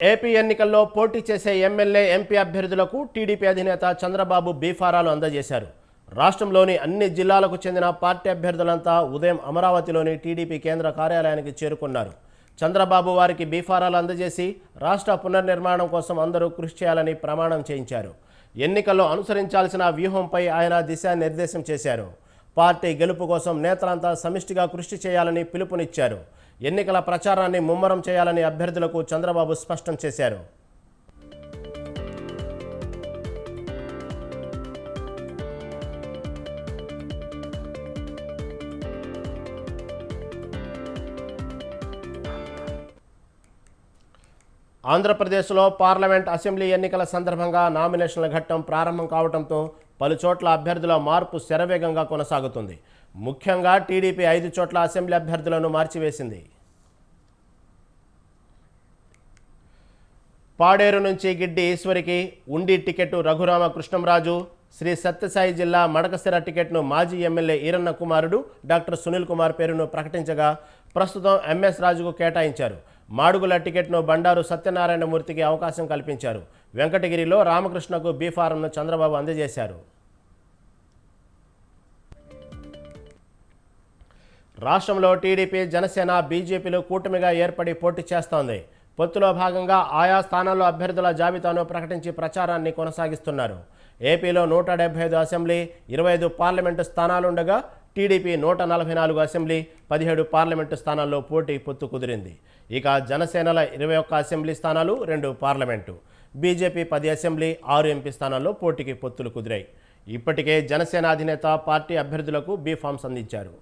AP ఎన్నికల్లో పోటీ చేసే ఎమ్మెల్యే ఎంపీ అభ్యర్థులకు టీడీపీ అధినేత చంద్రబాబు బీఫారాలు అందజేశారు. రాష్ట్రంలోని అన్ని జిల్లాలకు చెందిన పార్టీ అభ్యర్థులంతా ఉదయం అమరావతిలోని టీడీపీ కేంద్ర కార్యాలయానికి చేరుకున్నారు. చంద్రబాబు వారికి బీఫారాలు అందజేసి రాష్ట్ర పునర్నిర్మాణం కోసం అందరూ కృషి చేయాలని ప్రమాణం చేయించారు. ఎన్నికల్లో అనుసరించాల్సిన వ్యూహంపై ఆయన దిశానిర్దేశం చేశారు. పార్టీ గెలుపు కోసం నేతలంతా సమిష్టిగా కృషి చేయాలని పిలుపునిచ్చారు. ఎన్నికల ప్రచారాన్ని ముమ్మరం చేయాలని అభ్యర్థులకు చంద్రబాబు స్పష్టం చేశారు. ఆంధ్రప్రదేశ్లో పార్లమెంట్ అసెంబ్లీ ఎన్నికల సందర్భంగా నామినేషన్ల ఘట్టం ప్రారంభం కావడంతో పలు చోట్ల అభ్యర్థుల మార్పు శరవేగంగా కొనసాగుతుంది. ముఖ్యంగా టీడీపీ ఐదు చోట్ల అసెంబ్లీ అభ్యర్థులను మార్చివేసింది. పాడేరు నుంచి గిడ్డి ఈశ్వరికి ఉండి టికెట్ రఘురామ కృష్ణంరాజు శ్రీ సత్యసాయి జిల్లా మడకసిర టికెట్ను మాజీ ఎమ్మెల్యే ఈరన్న కుమారుడు డాక్టర్ సునీల్ కుమార్ పేరును ప్రకటించగా ప్రస్తుతం ఎంఎస్ రాజుకు కేటాయించారు. మాడుగుల టికెట్ను బండారు సత్యనారాయణమూర్తికి అవకాశం కల్పించారు. వెంకటగిరిలో రామకృష్ణకు బీఫారంను చంద్రబాబు అందజేశారు. రాష్ట్రంలో టీడీపీ జనసేన బీజేపీలు కూటమిగా ఏర్పడి పోటీ చేస్తోంది. పొత్తులో భాగంగా ఆయా స్థానాల్లో అభ్యర్థుల జాబితాను ప్రకటించి ప్రచారాన్ని కొనసాగిస్తున్నారు. ఏపీలో నూట డెబ్బై ఐదు అసెంబ్లీ ఇరవై ఐదు పార్లమెంటు స్థానాలుండగా టీడీపీ నూట నలభై నాలుగు అసెంబ్లీ పదిహేడు పార్లమెంటు స్థానాల్లో పోటీ పొత్తు కుదిరింది. ఇక జనసేనల ఇరవై ఒక్క అసెంబ్లీ స్థానాలు రెండు పార్లమెంటు. బీజేపీ పది అసెంబ్లీ ఆరు ఎంపీ స్థానాల్లో పోటీకి పొత్తులు కుదిరాయి. ఇప్పటికే జనసేన అధినేత పార్టీ అభ్యర్థులకు బీఫామ్స్ అందించారు